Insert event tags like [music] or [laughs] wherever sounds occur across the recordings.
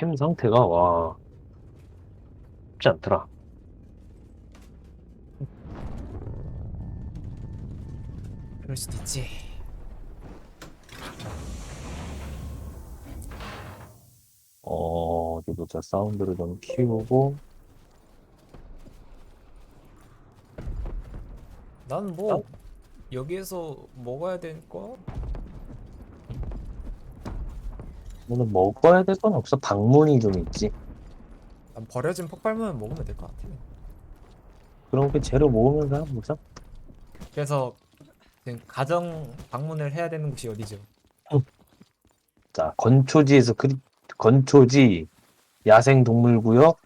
햄 상태가 와 쉽지 않더라. 그럴 수도 있지. 어, 어디 보자. 사운드를 좀 키우고. 난 뭐 여기에서 먹어야 될 거? 오늘 먹어야 될 건 없어. 방문이 좀 있지. 난 버려진 폭발물 먹으면 될 것 같아. 그럼 그 재료 모으면서 보자. 그래서 지금 가정 방문을 해야 되는 곳이 어디죠? [laughs] 자, 건초지에서 그 건초지, 야생동물구역,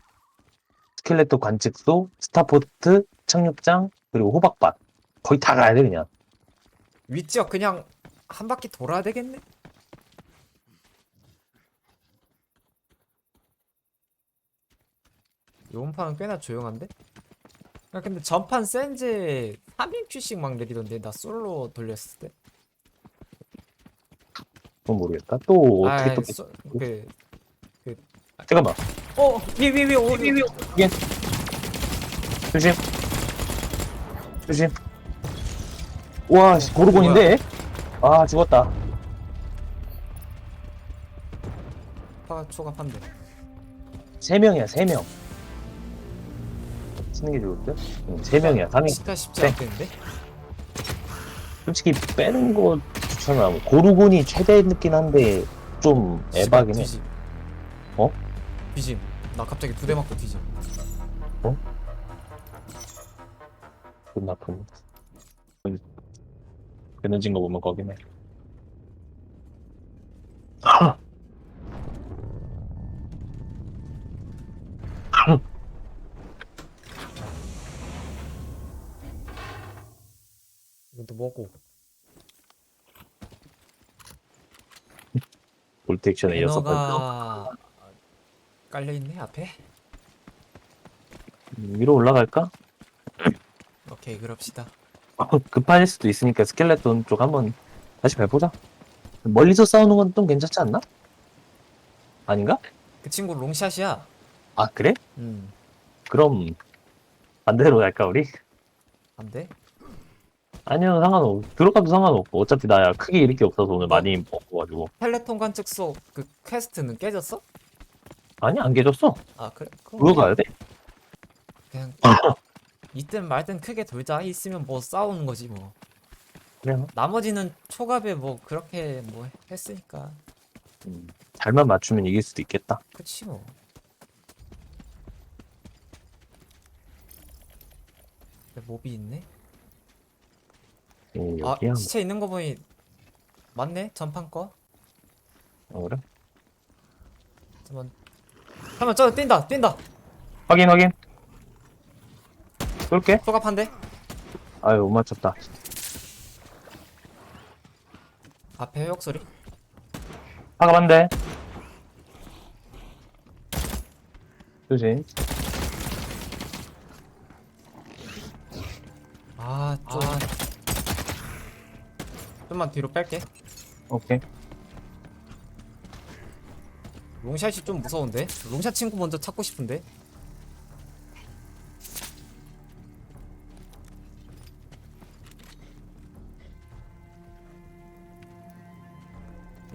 스켈레토 관측소, 스타포트, 착륙장, 그리고 호박밭. 거의 다 가야 돼, 그냥. 윗지역 그냥 한 바퀴 돌아야 되겠네? 이번 판은 꽤나 조용한데? 야 근데 전판 센즈 3인 큐씩 막 내리던데 나 솔로 돌렸을 때 그건 모르겠다. 또 어떻게 아이, 또 소- 그 잠깐만. 어! 위에 오, 위에 조심. 조심. 와, 씨, 고르곤인데? 아, 죽었다. 파가 초갑한데 세 명이야, 세 명. 치는 게 좋을 듯? 응, 세 명이야, 상위. 진짜 쉽지 네. 않겠는데? 솔직히 빼는 거 추천하고 고르곤이 최대였긴 한데 좀 에바긴 해. 뒤짐. 어? 뒤짐 나 갑자기 두 대 맞고 뒤짐 돈 나쁜. 에너지인 거 보면 거기네. [laughs] 이것도 먹고 액션에 이어서 번 배너가 깔려있네 앞에 위로 올라갈까? 오케이 그럽시다 [laughs] 급할 수도 있으니까 스켈레톤 쪽 한번 다시 밟보자. 멀리서 싸우는 건 좀 괜찮지 않나? 아닌가? 그 친구 롱샷이야 아 그래? 음 그럼 반대로 갈까 우리? 안돼? 아니요 상관없 들어가도 상관없고 어차피 나야 크게 잃을 게 없어서 오늘 많이 먹어가지고. 펠레톤 관측소 그 퀘스트는 깨졌어? 아니 안 깨졌어. 아 그래? 그럼 그거 가야 돼? 그냥 있든 말든 크게 돌자. 있으면 뭐 싸우는 거지 뭐. 그래 나머지는 초갑에 뭐 그렇게 뭐 했으니까. 음, 잘만 맞추면 이길 수도 있겠다. 그치 뭐. 근데 몹이 있네? 음, 아 여기야? 시체 있는 거 보니 맞네? 전판 거? 뭐. 어, 그래? 잠깐만. 잠깐만 저 뛴다 뛴다. 확인 확인. 쏠게. 초갑 한대 아유 못 맞췄다. 앞에 회역 소리? 화가 반대 조심. 아좀 좀만 뒤로 뺄게. 오케이. 롱샷이 좀 무서운데? 롱샷 친구 먼저 찾고 싶은데?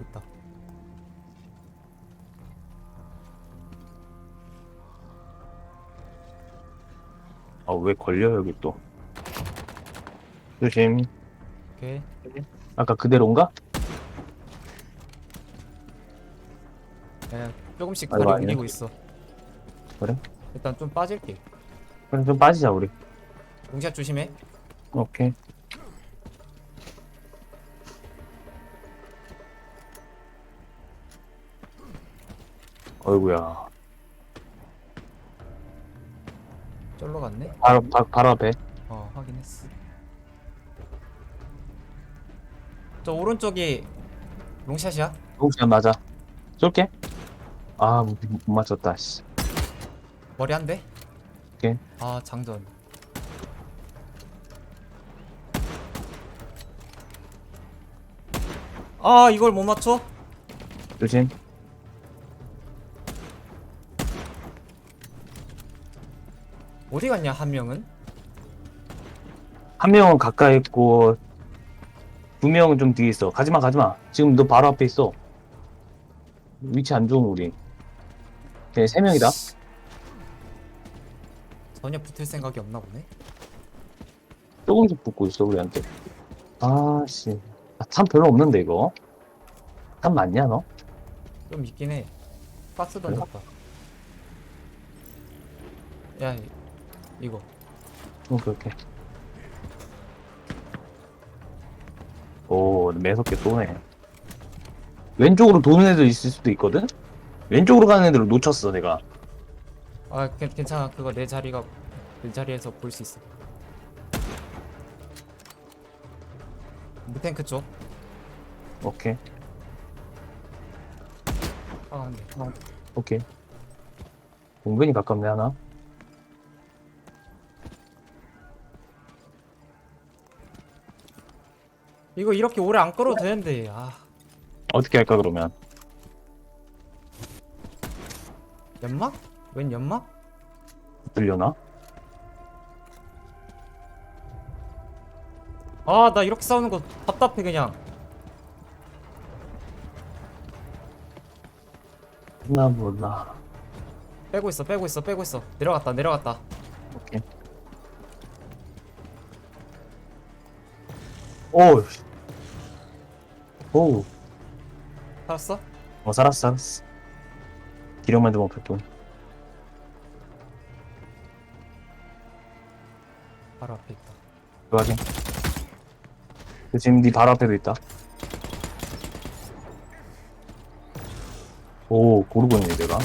있다. 아 왜 걸려 여기 또? 조심 오케이. 아까 그대로인가? 그냥 조금씩 아이고, 거리 아니야. 옮기고 있어. 그래? 일단 좀 빠질게. 그럼 좀 빠지자 우리. 롱샷 조심해. 오케이. 어이구야. 쫄러 갔네? 바로 바, 바로 앞에. 어 확인했어 저 오른쪽이 롱샷이야? 혹시 맞아. 쏠게. 아, 못, 못 맞췄다. 씨. 머리 한 대? 오케이. 아 장전 아 이걸 못 맞춰? 조심. 어디 갔냐 한 명은? 한 명은 가까이 있고 두 명은 좀 뒤에 있어. 가지마 가지마. 지금 너 바로 앞에 있어. 위치 안 좋은 우리. 네, 세 명이다. 전혀 붙을 생각이 없나 보네. 조금씩 붙고 있어 우리한테. 아씨, 아, 참 별로 없는데 이거. 참 많냐 너? 좀 있긴 해. 가스 던졌다. 야 이- 이거 어그 매섭게 쏘네. 왼쪽으로 도는 애들 있을 수도 있거든. 왼쪽으로 가는 애들을 놓쳤어 내가. 아 괜- 괜찮아 그거 내 자리가 내 자리에서 볼 수 있어. 무탱크 쪽. 오케이 아 근데 오케이. 은근히 가깝네 하나. 이거 이렇게 오래 안 끌어도 되는데 아 어떻게 할까 그러면? 연막? 웬 연막? 들려나? 아 나 이렇게 싸우는 거 답답해 그냥. 나 몰라. 빼고 있어 빼고 있어 빼고 있어 내려갔다 내려갔다. 오. 오. 살았어? 어 살았어 살았어. 기력만 좀 없었고. 바로 앞에 있다. 그 확인. 그 지금 네 바로 앞에도 있다. 오 고르고 있네 내가.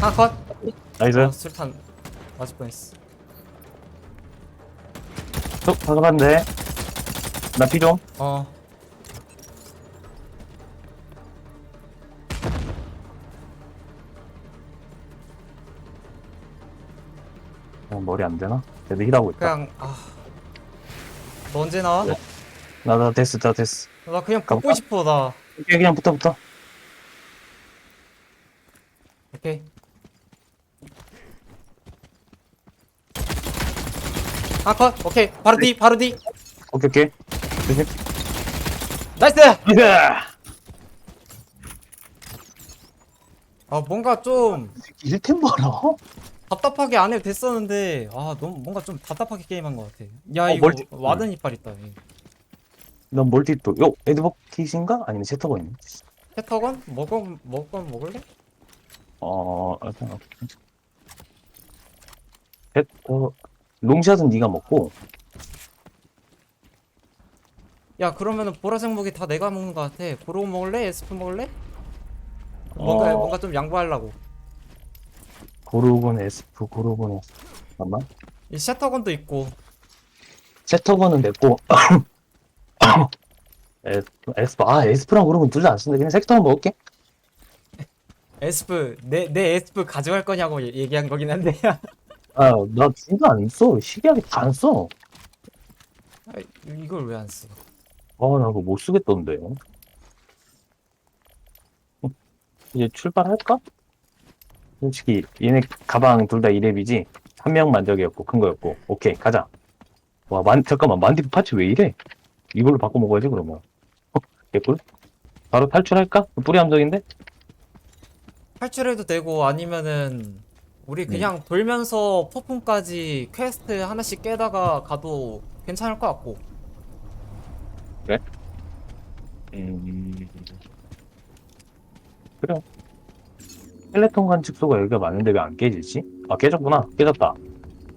하나 컷. 나이스. 어, 술탄 맞을 뻔했어. 쏙 들어간데. 나 피 좀. 어. 어, 머리 안 되나? 걔들 힐하고 있다. 그냥 아. 너 언제 나와? 네. 나, 나 됐어, 나 됐어. 나 그냥 가볼까? 싶어 나. 오케이, 그냥 붙어, 붙어. 오케이. 하나 컷. 오케이. 바로 뒤 바로 뒤. 오케이, 오케이. 나이스. 으아! 아 뭔가 좀 1템 봐라. 답답하게 안 해도 됐었는데 아 너무 뭔가 좀 답답하게 게임한 것 같아. 야 어, 이거 멀티- 와든 이빨 있다. 이. 난 멀티 또, 요, 에드버킷인가? 아니면 세터건이? 패터건 먹어 먹건 먹을래? 어. 세터, 롱샷은 네가 먹고, 야 그러면은 보라색 무기 다 내가 먹는 것 같아. 보로 먹을래? 에스프 먹을래? 뭔가 어. 뭔가 좀 양보하려고. 고르곤 에스프, 고르곤 에스프. 잠깐만. 이 셔터건도 있고. 세터건은 냈고, [coughs] 에스프, 에스프, 아, 에스프랑 고르곤 둘 다 안 쓰는데, 그냥 섹터만 먹을게. 에스프 내 내 에스프 가져갈 거냐고 얘- 얘기한 거긴 한데. [laughs] 아, 나 둘 다 안 써. 시리하게 다 안 써. 아, 이걸 왜 안 써? 아, 나 그거 못 쓰겠던데. 이제 출발할까? 솔직히, 얘네 가방 둘다 2렙이지? 한 명만 저기였고, 큰 거였고. 오케이, 가자. 와, 만, 잠깐만, 만디프 파츠 왜 이래? 이걸로 바꿔 먹어야지, 그러면. 어, 개꿀? 바로 탈출할까? 뿌리 함정인데? 탈출해도 되고 아니면은 우리 그냥 돌면서 폭풍까지 퀘스트 하나씩 깨다가 가도 괜찮을 것 같고. 음. 그래. 헬레톤 관측소가 여기가 많은데 왜 안 깨지지? 아, 깨졌구나. 깨졌다.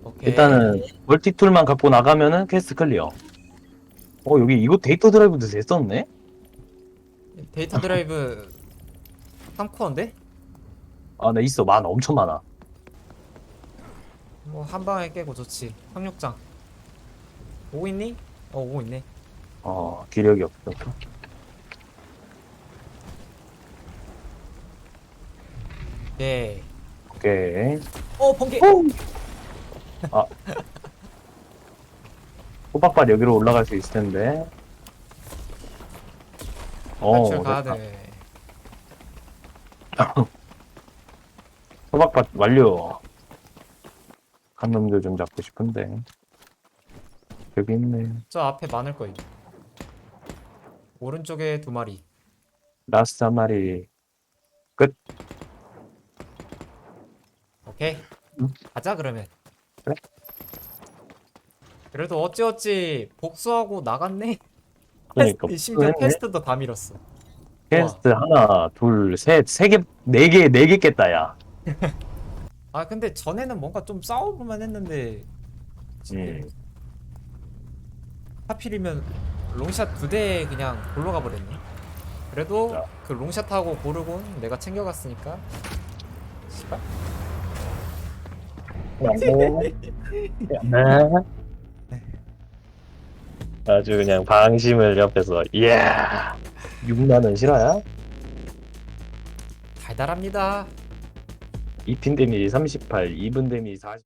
오케이. 일단은 멀티툴만 갖고 나가면은 퀘스트 클리어. 어 여기 이거 데이터 드라이브도 됐었네? 데이터 드라이브 [laughs] 3코어인데? 아 나 있어 많아 엄청 많아. 뭐 한 방에 깨고 좋지. 상륙장. 오고 있니? 어 오고 있네. 어 기력이 없어. 예. 오케이. 어 번개. 아 호박발 여기로 올라갈 수 있을 텐데. 어 탈출 가야 됐다. 돼. [laughs] 호박밭 완료. 간 놈들 좀 잡고 싶은데. 여기 있네. 저 앞에 많을 거예요. 오른쪽에 두 마리. 라스트 한 마리. 오케이. 응. 가자 그러면. 그래. 그래도 어찌어찌 복수하고 나갔네. 그러니까 퀘스트, [laughs] 심지어 복수했네. 퀘스트도 다 밀었어. 퀘스트 하나, 둘, 셋, 세 개, 네 개, 네 개 깼다, 야. [laughs] 아 근데 전에는 뭔가 좀 싸워보만 했는데 음. 하필이면 롱샷 두 대 그냥 골로 가버렸네. 그래도 자. 그 롱샷하고 고르곤 내가 챙겨갔으니까. 씨발. [laughs] 네. 아주 그냥 방심을 옆에서, 이야. 6만원 실화야? 달달합니다. 2핀 데미지 38, 2분 데미지 40.